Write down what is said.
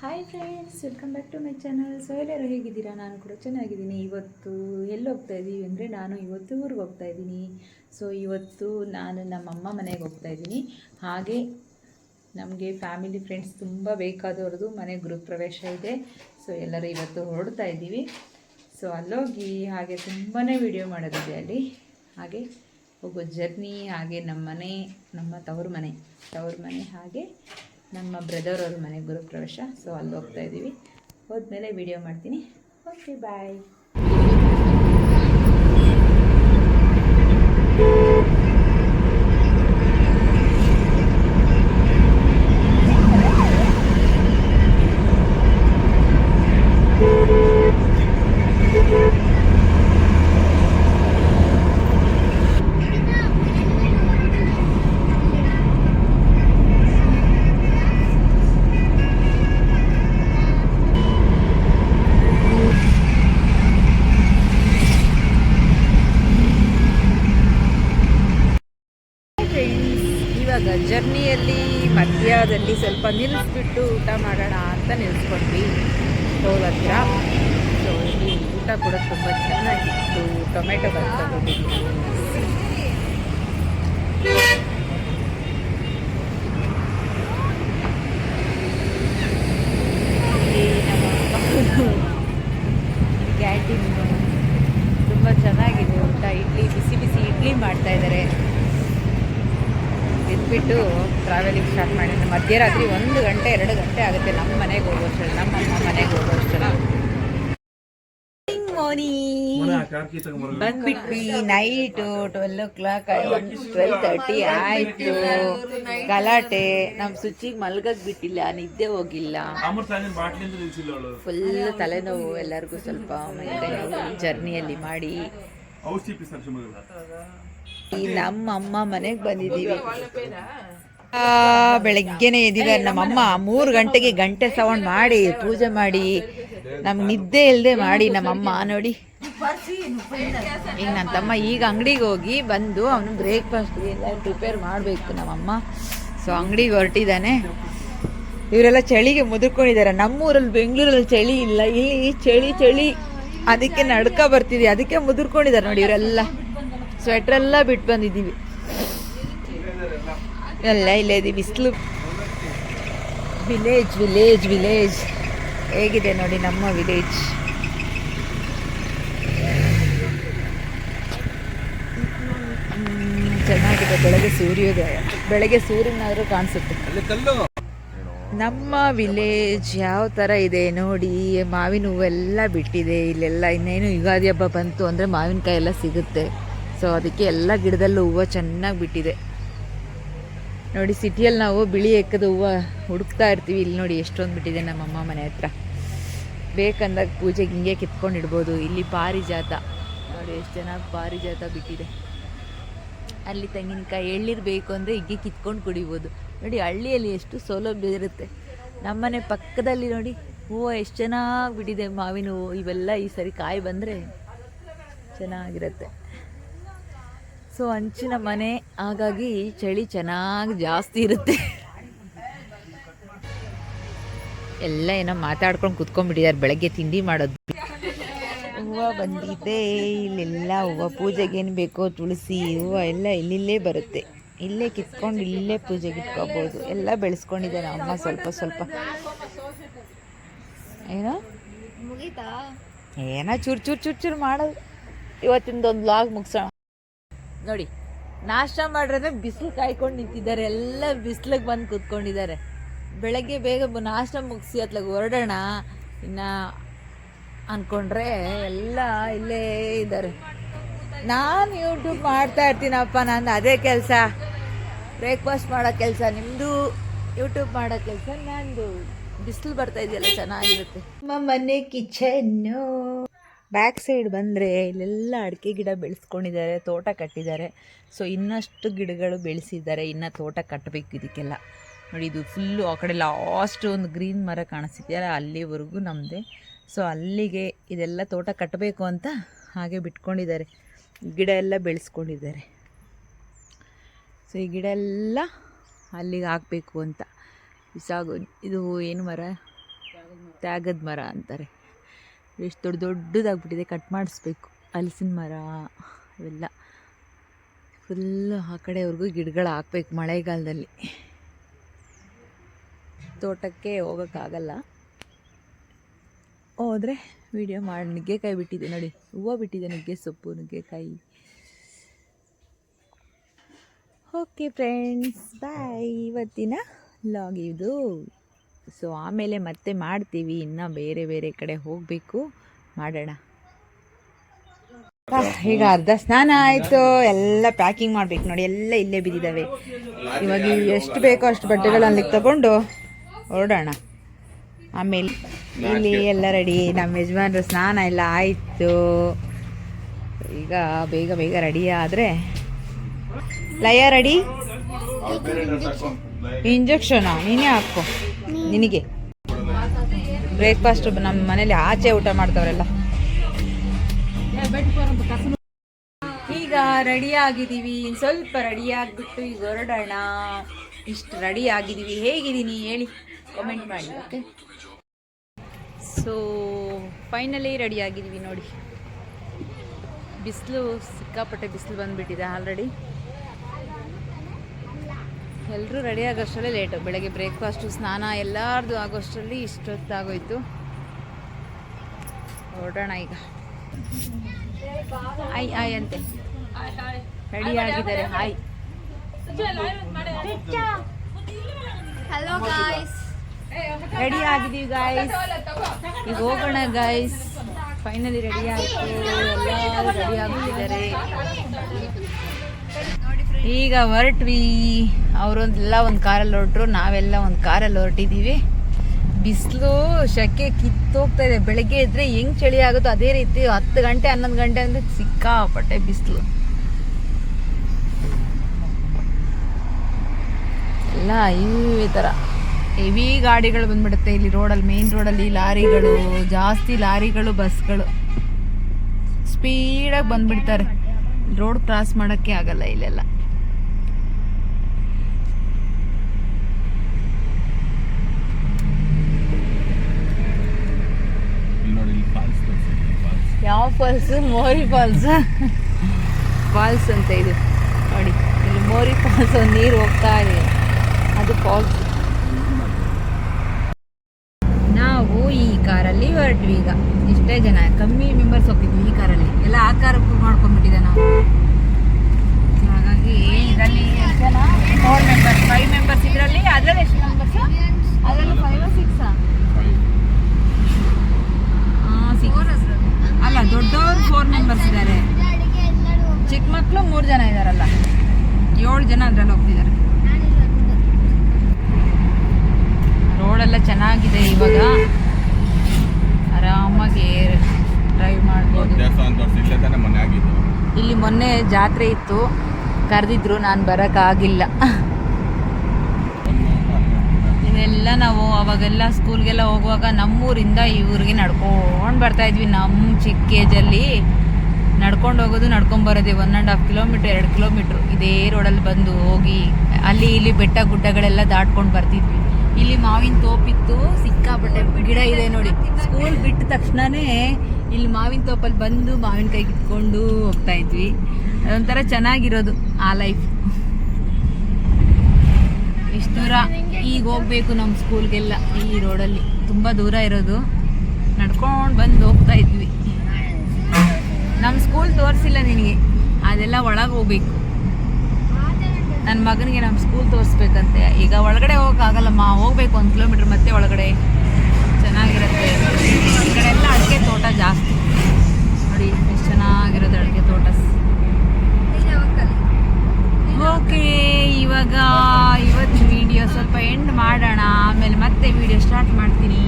Hi friends welcome back to my channel so ಎಲ್ಲರೂ ಹೇಗಿದ್ದೀರಾ? ನಾನು ಕೂಡ ಚೆನ್ನಾಗಿದ್ದೀನಿ. ಇವತ್ತು ಎಲ್ಲಿ ಹೋಗ್ತಾ ಇದ್ದೀವಿ ಅಂದರೆ ನಾನು ಇವತ್ತು ಊರಿಗೆ ಹೋಗ್ತಾ ಇದ್ದೀನಿ ಸೊ ಇವತ್ತು ನಾನು ನಮ್ಮಮ್ಮ ಮನೆಗೆ ಹೋಗ್ತಾ ಇದ್ದೀನಿ ಹಾಗೆ ನಮಗೆ ಫ್ಯಾಮಿಲಿ ಫ್ರೆಂಡ್ಸ್ ತುಂಬ ಬೇಕಾದವ್ರದ್ದು ಮನೆ ಗೃಹ ಪ್ರವೇಶ ಇದೆ. ಸೊ ಎಲ್ಲರೂ ಇವತ್ತು ಹೊರಡ್ತಾ ಇದ್ದೀವಿ ಸೊ ಅಲ್ಲೋಗಿ ಹಾಗೆ ತುಂಬಾ ವಿಡಿಯೋ ಮಾಡೋದಿದೆ ಅಲ್ಲಿ. ಹಾಗೆ ಹೋಗೋ ಜರ್ನಿ ಹಾಗೆ ನಮ್ಮ ಮನೆ ನಮ್ಮ ತವರು ಮನೆ ತವರು ಮನೆ ಹಾಗೆ ನಮ್ಮ ಬ್ರದರ್ ಅವ್ರ ಮನೆ ಗುರು ಪ್ರವೇಶ ಸೊ ಅಲ್ಲಿ ಹೋಗ್ತಾ ಇದ್ದೀವಿ ಹೋದ್ಮೇಲೆ ವಿಡಿಯೋ ಮಾಡ್ತೀನಿ. ಓಕೆ ಬಾಯ್ ಫ್ರೆಂಡ್ಸ್ ಇವಾಗ ಜರ್ನಿಯಲ್ಲಿ ಮಧ್ಯದಲ್ಲಿ ಸ್ವಲ್ಪ ನಿಲ್ಲಿಸ್ಬಿಟ್ಟು ಊಟ ಮಾಡೋಣ ಅಂತ ನಿಲ್ಲಿಸ್ಕೊಂಡ್ವಿ ಟೋಲ್ ಹತ್ರ. ಸೊ ಇಲ್ಲಿ ಊಟ ಕೂಡ ತುಂಬ ಚೆನ್ನಾಗಿತ್ತು. ಟೊಮೆಟೊ ಬರ್ತಾ ಕ್ಯಾಂಟೀನ್ ತುಂಬ ಚೆನ್ನಾಗಿದೆ ಊಟ ಇಡ್ಲಿ ಬಿಸಿ ಬಿಸಿ ಇಡ್ಲಿ ಮಾಡ್ತಾ ಇದ್ದಾರೆ ಇದ್ಬಿಟ್ಟು ಟ್ರಾವೆಲಿಂಗ್ ಸ್ಟಾರ್ಟ್ ಮಾಡಿದ್ದೆ ಮಧ್ಯರಾತ್ರಿ ಒಂದು ಗಂಟೆ ಎರಡು ಗಂಟೆ ಆಗುತ್ತೆ ನಮ್ಮ ಮನೆಗೆ ಹೋಗೋಷ್ಟಲ್ಲ ನಮ್ಮ ಅಮ್ಮ ಮನೆಗೆ ಹೋಗೋಷ್ಟಲ್ಲ morning ಬಂದ್ಬಿಟ್ವಿ night twelve o'clock twelve thirty ಆಯ್ತು. ಗಲಾಟೆ ನಮ್ಮ ಸುಚ್ಚಿಗೆ ಮಲ್ಗಕ್ ಬಿಟ್ಟಿಲ್ಲ ನಿದ್ದೆ ಹೋಗಿಲ್ಲ. ಫುಲ್ ತಲೆನೋವು ಎಲ್ಲರಿಗೂ ಸ್ವಲ್ಪ ಜರ್ನಿಯಲ್ಲಿ ಮಾಡಿ. ಈ ನಮ್ಮ ಅಮ್ಮ ಮನೆಗೆ ಬಂದಿದ್ದೀವಿ. ಬೆಳಗ್ಗೆನೆ ಎದ್ದಿದ್ದಾರೆ ನಮ್ಮಮ್ಮ ಮೂರು ಗಂಟೆಗೆ ಗಂಟೆ ಸೌಂಡ್ ಮಾಡಿ, ಪೂಜೆ ಮಾಡಿ, ನಮ್ಗೆ ನಿದ್ದೆ ಇಲ್ಲದೆ ಮಾಡಿ ನಮ್ಮಮ್ಮ ನೋಡಿ. ಈಗ ನನ್ನ ತಮ್ಮ ಈಗ ಅಂಗಡಿಗೆ ಹೋಗಿ ಬಂದು ಅವನು ಬ್ರೇಕ್ಫಾಸ್ಟ್ ಎಲ್ಲ ಪ್ರಿಪೇರ್ ಮಾಡಬೇಕು ನಮ್ಮಮ್ಮ ಸೊ ಅಂಗಡಿಗೆ ಹೊರಟಿದ್ದಾನೆ ಇವರೆಲ್ಲ ಚಳಿಗೆ ಮುದುರ್ಕೊಂಡಿದ್ದಾರೆ ನಮ್ಮೂರಲ್ಲಿ ಬೆಂಗಳೂರಲ್ಲಿ ಚಳಿ ಇಲ್ಲ. ಇಲ್ಲಿ ಚಳಿ ಚಳಿ ಅದಕ್ಕೆ ನಡ್ಕ ಬರ್ತಿದ್ವಿ ಅದಕ್ಕೆ ಮುದುರ್ಕೊಂಡಿದ್ದಾರೆ ನೋಡಿ ಇವರೆಲ್ಲ. ಸ್ವೆಟ್ರೆಲ್ಲ ಬಿಟ್ಟು ಬಂದಿದ್ದೀವಿ. ಎಲ್ಲ ಇಲ್ಲೇ ಇದೆ ಬಿಸಿಲು. ವಿಲೇಜ್ ವಿಲೇಜ್ ವಿಲೇಜ್ ಹೇಗಿದೆ ನೋಡಿ ನಮ್ಮ ವಿಲೇಜ್ ಚೆನ್ನಾಗಿದೆ. ಬೆಳಗ್ಗೆ ಸೂರ್ಯೋದಯ. ಬೆಳಗ್ಗೆ ಸೂರ್ಯನಾದರೂ ಕಾಣಿಸುತ್ತೆ. ನಮ್ಮ ವಿಲೇಜ್ ಯಾವ ಥರ ಇದೆ ನೋಡಿ ಮಾವಿನ ಹೂವೆಲ್ಲ ಬಿಟ್ಟಿದೆ. ಇಲ್ಲೆಲ್ಲ ಇನ್ನೇನು ಯುಗಾದಿ ಹಬ್ಬ ಬಂತು ಅಂದರೆ ಮಾವಿನಕಾಯಿ ಎಲ್ಲ ಸಿಗುತ್ತೆ. ಸೊ ಅದಕ್ಕೆ ಎಲ್ಲ ಗಿಡದಲ್ಲೂ ಹೂವು ಚೆನ್ನಾಗಿ ಬಿಟ್ಟಿದೆ. ನೋಡಿ, ಸಿಟಿಯಲ್ಲಿ ನಾವು ಬಿಳಿ ಎಕ್ಕದ ಹೂವು ಹುಡುಕ್ತಾ ಇರ್ತೀವಿ. ಇಲ್ಲಿ ನೋಡಿ ಎಷ್ಟೊಂದು ಬಿಟ್ಟಿದೆ ನಮ್ಮಮ್ಮ ಮನೆ ಹತ್ರ. ಬೇಕಂದಾಗ ಪೂಜೆಗೆ ಹಿಂಗೆ ಕಿತ್ಕೊಂಡು ಇಡ್ಬೋದು. ಇಲ್ಲಿ ಪಾರಿಜಾತ. ನೋಡಿ, ಎಷ್ಟು ಚೆನ್ನಾಗಿ ಪಾರಿಜಾತ ಬಿಟ್ಟಿದೆ. ಅಲ್ಲಿ ತೆಂಗಿನಕಾಯಿ ಎಳ್ಳಿರಬೇಕು ಬೇಕು ಅಂದರೆ ಹೀಗೆ ಕಿತ್ಕೊಂಡು ಕುಡಿಬೋದು. ನೋಡಿ, ಹಳ್ಳಿಯಲ್ಲಿ ಎಷ್ಟು ಸೌಲಭ್ಯ ಇರುತ್ತೆ. ನಮ್ಮನೆ ಪಕ್ಕದಲ್ಲಿ ನೋಡಿ, ಹೂವು ಎಷ್ಟು ಚೆನ್ನಾಗಿ ಬಿಟ್ಟಿದೆ ಮಾವಿನ ಹೂವು. ಇವೆಲ್ಲ ಈ ಸರಿ ಕಾಯಿ ಬಂದರೆ ಚೆನ್ನಾಗಿರುತ್ತೆ. ಸೊ ಹಂಚಿನ ಮನೆ ಹಾಗಾಗಿ ಚಳಿ ಚೆನ್ನಾಗಿ ಜಾಸ್ತಿ ಇರುತ್ತೆ. ಎಲ್ಲ ಏನೋ ಮಾತಾಡ್ಕೊಂಡು ಕುತ್ಕೊಂಡ್ಬಿಟ್ಟಿದ್ದಾರೆ ಬೆಳಗ್ಗೆ ತಿಂಡಿ ಮಾಡೋದು. ಹೂವು ಬಂದಿದೆ ಇಲ್ಲೆಲ್ಲ ಹೂವು ಪೂಜೆಗೆ ಏನು ಬೇಕೋ ತುಳಸಿ ಹೂವು ಎಲ್ಲ ಇಲ್ಲಿಲ್ಲೇ ಬರುತ್ತೆ. ಇಲ್ಲೇ ಕಿತ್ಕೊಂಡು ಇಲ್ಲೇ ಪೂಜೆಗೆ ಇಟ್ಕೋಬೋದು. ಎಲ್ಲ ಬೆಳೆಸ್ಕೊಂಡಿದ್ದಾರೆ ಅಮ್ಮ ಸ್ವಲ್ಪ ಸ್ವಲ್ಪ. ಏನೋ? ಮುಗೀತಾ? ಏನೋ ಚೂರು ಚೂರು ಚೂರು ಚೂರು ಮಾಡೋದು. ಇವತ್ತಿಂದೊಂದು ಲಾಗ್ ಮುಗಿಸೋಣ. ನೋಡಿ, ನಾಷ್ಟ ಮಾಡ್ರೆ ಬಿಸಿಲು ಕಾಯ್ಕೊಂಡು ನಿಂತಿದ್ದಾರೆ. ಎಲ್ಲ ಬಿಸಿಲಿಗೆ ಬಂದು ಕೂತ್ಕೊಂಡಿದ್ದಾರೆ. ಬೆಳಗ್ಗೆ ಬೇಗ ನಾಷ್ಟ ಮುಗಿಸಿ ಅತ್ಲಾಗ ಹೊರಡೋಣ. ಇನ್ನ ಅಂದ್ಕೊಂಡ್ರೆ ಎಲ್ಲ ಇಲ್ಲೇ ಇದ್ದಾರೆ. ನಾನು ಯೂಟ್ಯೂಬ್ ಮಾಡ್ತಾ ಇರ್ತೀನಪ್ಪ ನಾನು ಅದೇ ಕೆಲಸ. ಬ್ರೇಕ್ಫಾಸ್ಟ್ ಮಾಡೋ ಕೆಲಸ ನಿಮ್ಮದು ಯೂಟ್ಯೂಬ್ ಮಾಡೋ ಕೆಲಸ, ನಂದು ಬಿಸಿಲು ಬರ್ತಾ ಇದೆಯಲ್ಲ, ಚೆನ್ನಾಗಿರುತ್ತೆ. ನಮ್ಮ ಮನೆ ಕಿಚನ್ನು ಬ್ಯಾಕ್ ಸೈಡ್ ಬಂದರೆ ಇಲ್ಲೆಲ್ಲ ಅಡಿಕೆ ಗಿಡ ಬೆಳೆಸ್ಕೊಂಡಿದ್ದಾರೆ, ತೋಟ ಕಟ್ಟಿದ್ದಾರೆ. ಸೊ ಇನ್ನಷ್ಟು ಗಿಡಗಳು ಬೆಳೆಸಿದ್ದಾರೆ, ಇನ್ನು ತೋಟ ಕಟ್ಟಬೇಕು ಇದಕ್ಕೆಲ್ಲ. ನೋಡಿ, ಇದು ಫುಲ್ಲು ಆ ಕಡೆ ಲಾಸ್ಟ್ ಒಂದು ಗ್ರೀನ್ ಮರ ಕಾಣಿಸ್ತಿದೆಯಲ್ಲ, ಅಲ್ಲಿವರೆಗೂ ನಮ್ಮದೇ ಸೊ ಅಲ್ಲಿಗೆ ಇದೆಲ್ಲ ತೋಟ ಕಟ್ಟಬೇಕು ಅಂತ ಹಾಗೆ ಬಿಟ್ಕೊಂಡಿದ್ದಾರೆ. ಗಿಡ ಎಲ್ಲ ಬೆಳೆಸ್ಕೊಂಡಿದ್ದಾರೆ. ಸೊ ಈ ಗಿಡ ಎಲ್ಲ ಅಲ್ಲಿಗೆ ಹಾಕಬೇಕು ಅಂತ. ಸಾಗು ಇದು ಏನು ಮರ? ತ್ಯಾಗದ ಮರ ಅಂತಾರೆ. ಎಷ್ಟು ದೊಡ್ಡ ದೊಡ್ಡದಾಗ್ಬಿಟ್ಟಿದೆ ಕಟ್ ಮಾಡಿಸ್ಬೇಕು. ಹಲಸಿನ ಮರ, ಇವೆಲ್ಲ. ಫುಲ್ಲು ಆ ಕಡೆವರೆಗೂ ಗಿಡಗಳು ಹಾಕ್ಬೇಕು ಮಳೆಗಾಲದಲ್ಲಿ. ತೋಟಕ್ಕೆ ಹೋಗೋಕ್ಕಾಗಲ್ಲ. ಹೋದರೆ ವಿಡಿಯೋ ಮಾಡಿ, ನುಗ್ಗೆಕಾಯಿ ಬಿಟ್ಟಿದೆ ನೋಡಿ. ಹೂವು ಬಿಟ್ಟಿದೆ ನುಗ್ಗೆ ಸೊಪ್ಪು, ನುಗ್ಗೆಕಾಯಿ. ಓಕೆ ಫ್ರೆಂಡ್ಸ್ ಬಾಯ್ ಇವತ್ತಿನ ಲಾಗ್ ಇದು. ಸೊ ಆಮೇಲೆ ಮತ್ತೆ ಮಾಡ್ತೀವಿ. ಇನ್ನು ಬೇರೆ ಬೇರೆ ಕಡೆ ಹೋಗಬೇಕು. ಮಾಡೋಣ. ಈಗ ಅರ್ಧ ಸ್ನಾನ ಆಯಿತು. ಎಲ್ಲ ಪ್ಯಾಕಿಂಗ್ ಮಾಡ್ಬೇಕು ನೋಡಿ. ಎಲ್ಲ ಇಲ್ಲೇ ಬಿದ್ದಿದ್ದಾವೆ. ಇವಾಗ ಇವು ಎಷ್ಟು ಬೇಕೋ ಅಷ್ಟು ಬಟ್ಟೆಗಳು ಅಲ್ಲಿಗೆ ತಗೊಂಡು ಹೊರಡೋಣ. ಆಮೇಲೆ ಇಲ್ಲಿ ಎಲ್ಲ ರೆಡಿ ನಮ್ಮ ಯಜಮಾನ್ರು ಸ್ನಾನ ಎಲ್ಲ ಆಯಿತು. ಈಗ ಬೇಗ ಬೇಗ ರೆಡಿ ಆದರೆ ಲಯ ರೆಡಿ ಇಂಜೆಕ್ಷನಾ ನೀನೇ ಹಾಕೋ. ನಿನಗೆ? ಬ್ರೇಕ್ಫಾಸ್ಟ್ ನಮ್ಮ ಮನೇಲಿ ಆಚೆ ಊಟ ಮಾಡ್ತಾವ್ರೆಲ್ಲ. ಈಗ ರೆಡಿ ಆಗಿದ್ದೀವಿ. ಸ್ವಲ್ಪ ರೆಡಿ ಆಗಿಬಿಟ್ಟು ಈಗ ಹೊರಡೋಣ. ಇಷ್ಟು ರೆಡಿ ಆಗಿದ್ದೀವಿ. ಹೇಗಿದ್ದೀನಿ ಹೇಳಿ ಕಮೆಂಟ್ ಮಾಡಿ ಓಕೆ ಸೊ ಫೈನಲಿ ರೆಡಿ ಆಗಿದ್ದೀವಿ ನೋಡಿ. ಬಿಸಿಲು, ಸಿಕ್ಕಾಪಟ್ಟೆ ಬಿಸಿಲು ಬಂದುಬಿಟ್ಟಿದೆ ಆಲ್ರೆಡಿ ಎಲ್ಲರೂ ರೆಡಿ ಆಗೋಷ್ಟರಲ್ಲೇ ಲೇಟು ಬೆಳಗ್ಗೆ ಬ್ರೇಕ್ಫಾಸ್ಟು ಸ್ನಾನ ಎಲ್ಲರದು ಆಗೋಷ್ಟರಲ್ಲಿ ಇಷ್ಟೊತ್ತಾಗೋಯ್ತು. ಹೊರಡೋಣ ಈಗ. ಆಯ್ ಆಯ್ ಅಂತೆ. ರೆಡಿ ಆಗಿದ್ದಾರೆ. ಹಾಯ್ ಹಲೋ ಗಾಯ್ಸ್ ರೆಡಿ ಆಗಿದ್ದೀವಿ ಗಾಯ್ಸ್ ಈಗ ಹೋಗೋಣ ಗಾಯ್ಸ್ ಫೈನಲಿ ರೆಡಿ ಆಯಿತು. ರೆಡಿ ಆಗಿದ್ದಾರೆ ಈಗ ಹೊರಟ್ವಿ. ಅವರೊಂದೆಲ್ಲ ಒಂದು ಕಾರಲ್ಲಿ ಹೊರಟ್ರು, ನಾವೆಲ್ಲ ಒಂದು ಕಾರಲ್ಲಿ ಹೊರಟಿದ್ದೀವಿ ಬಿಸಿಲು, ಶೆಕೆ ಕಿತ್ತೋಗ್ತಾ ಇದೆ. ಬೆಳಗ್ಗೆ ಇದ್ರೆ ಹೆಂಗ್ ಚಳಿ ಆಗುತ್ತೋ ಅದೇ ರೀತಿ ಹತ್ತು ಗಂಟೆ, ಹನ್ನೊಂದು ಗಂಟೆ ಅಂದ್ರೆ ಸಿಕ್ಕಾಪಟ್ಟೆ ಬಿಸಿಲು. ಎಲ್ಲ ಈ ಥರ ಹೆವಿ ಗಾಡಿಗಳು ಬಂದ್ಬಿಡುತ್ತೆ ಇಲ್ಲಿ ರೋಡಲ್ಲಿ ಮೇನ್ ರೋಡಲ್ಲಿ ಲಾರಿಗಳು, ಜಾಸ್ತಿ ಲಾರಿಗಳು ಬಸ್ಗಳು ಸ್ಪೀಡಾಗಿ ಬಂದ್ಬಿಡ್ತಾರೆ. ರೋಡ್ ಕ್ರಾಸ್ ಮಾಡೋಕ್ಕೆ ಆಗಲ್ಲ ಇಲ್ಲೆಲ್ಲ. ಯಾವ ಫಾಲ್ಸ್ ಮೋರಿ ಫಾಲ್ಸ್ ಫಾಲ್ಸ್ ಅಂತ ಇದು. ನೋಡಿ ಇಲ್ಲಿ ಮೋರಿ ಫಾಲ್ಸ್ ನೀರು ಹೋಗ್ತಾ ಇದೆ. ಅದು ಫಾಲ್ಸ್ ನಾವು ಈ ಕಾರಲ್ಲಿ ಹೊರಟ್ವಿ ಈಗ. ಇಷ್ಟೇ ಜನ, ಕಮ್ಮಿ ಮೆಂಬರ್ಸ್ ಹೋಗ್ತಿದ್ವಿ ಈ ಕಾರಲ್ಲಿ. ಎಲ್ಲ ಆ ಕಾರ್ ಬುಕ್ ಮಾಡ್ಕೊಂಡ್ಬಿಟ್ಟಿದೆ ನಾವು. ಹಾಗಾಗಿ ಇದರಲ್ಲಿ ಜನ? ಫೋರ್ ಮೆಂಬರ್ಸ್ ಫೈವ್ ಮೆಂಬರ್ಸ್ ಇದರಲ್ಲಿ, ಅದರಲ್ಲಿ ಎಷ್ಟು ಮೆಂಬರ್ಸ್ ಅದರಲ್ಲಿ ಫೈವ್ ಸಿಕ್ಸಾ ಅಲ್ಲ, ದೊಡ್ಡವರು ಫೋರ್ ಮೆಂಬರ್ಸ್ ಇದ್ದಾರೆ. ಚಿಕ್ಕ ಮಕ್ಕಳು ಮೂರು ಜನ ಇದ್ದಾರಲ್ಲ. ಏಳು ಜನ ಅದರಲ್ಲಿ ಹೋಗ್ತಿದ್ದಾರೆ ರೋಡೆಲ್ಲ ಚೆನ್ನಾಗಿದೆ ಇವಾಗ. ಆರಾಮಾಗಿ ಡ್ರೈವ್ ಮಾಡ್ಬೋದು. ಇಲ್ಲಿ ಮೊನ್ನೆ ಜಾತ್ರೆ ಇತ್ತು. ಕರೆದಿದ್ರು ನಾನು ಬರೋಕ್ಕಾಗಿಲ್ಲ ಇದೆಲ್ಲ ನಾವು ಅವಾಗೆಲ್ಲ ಸ್ಕೂಲ್ಗೆಲ್ಲ ಹೋಗುವಾಗ ನಮ್ಮೂರಿಂದ ಈ ಊರಿಗೆ ನಡ್ಕೊಂಡು ಬರ್ತಾ ಇದ್ವಿ. ನಮ್ಮ ಚಿಕ್ಕ ಏಜಲ್ಲಿ ನಡ್ಕೊಂಡು ಹೋಗೋದು ನಡ್ಕೊಂಡು ಬರೋದೇ ಒನ್ ಆ್ಯಂಡ್ ಹಾಫ್ ಕಿಲೋಮೀಟ್ರ್ ಎರಡು ಕಿಲೋಮೀಟ್ರ್ ಇದೇ ರೋಡಲ್ಲಿ ಬಂದು ಹೋಗಿ ಅಲ್ಲಿ ಇಲ್ಲಿ ಬೆಟ್ಟ ಗುಡ್ಡಗಳೆಲ್ಲ ದಾಟ್ಕೊಂಡು ಬರ್ತಿದ್ವಿ. ಇಲ್ಲಿ ಮಾವಿನ ತೋಪಿತ್ತು, ಸಿಕ್ಕಾಪಟ್ಟೆ ಗಿಡ ಇದೆ ನೋಡಿ. ಸ್ಕೂಲ್ ಬಿಟ್ಟ ತಕ್ಷಣನೇ ಇಲ್ಲಿ ಮಾವಿನ ತೋಪಲ್ಲಿ ಬಂದು ಮಾವಿನಕಾಯಿ ಕಿತ್ಕೊಂಡು ಹೋಗ್ತಾ ಇದ್ವಿ. ಅದೊಂಥರ ಚೆನ್ನಾಗಿರೋದು ಆ ಲೈಫ್ ಇಷ್ಟು ದೂರ ಈಗ ಹೋಗ್ಬೇಕು ನಮ್ಮ ಸ್ಕೂಲ್ಗೆಲ್ಲ ಈ ರೋಡಲ್ಲಿ ತುಂಬ ದೂರ ಇರೋದು. ನಡ್ಕೊಂಡು ಬಂದು ಹೋಗ್ತಾ ಇದ್ವಿ. ನಮ್ಮ ಸ್ಕೂಲ್ ತೋರಿಸಿಲ್ಲ ನಿನಗೆ. ಅದೆಲ್ಲ ಒಳಗೆ ಹೋಗ್ಬೇಕು. ನನ್ನ ಮಗನಿಗೆ ನಮ್ಮ ಸ್ಕೂಲ್ ತೋರಿಸ್ಬೇಕಂತೆ. ಈಗ ಒಳಗಡೆ ಹೋಗೋಕ್ಕಾಗಲ್ಲಮ್ಮ ಹೋಗ್ಬೇಕು, ಒಂದು ಕಿಲೋಮೀಟ್ರ್ ಮತ್ತೆ ಒಳಗಡೆ. ಚೆನ್ನಾಗಿರುತ್ತೆ. ಒಳಗಡೆ ಎಲ್ಲ ಅಡಿಕೆ ತೋಟ ಜಾಸ್ತಿ. ನೋಡಿ, ಎಷ್ಟು ಚೆನ್ನಾಗಿರುತ್ತೆ ಅಡಿಕೆ ತೋಟ. ಓಕೆ ಇವಾಗ ಇವತ್ತು ವಿಡಿಯೋ ಸ್ವಲ್ಪ ಎಂಡ್ ಮಾಡೋಣ. ಆಮೇಲೆ ಮತ್ತೆ ವಿಡಿಯೋ ಸ್ಟಾರ್ಟ್ ಮಾಡ್ತೀನಿ.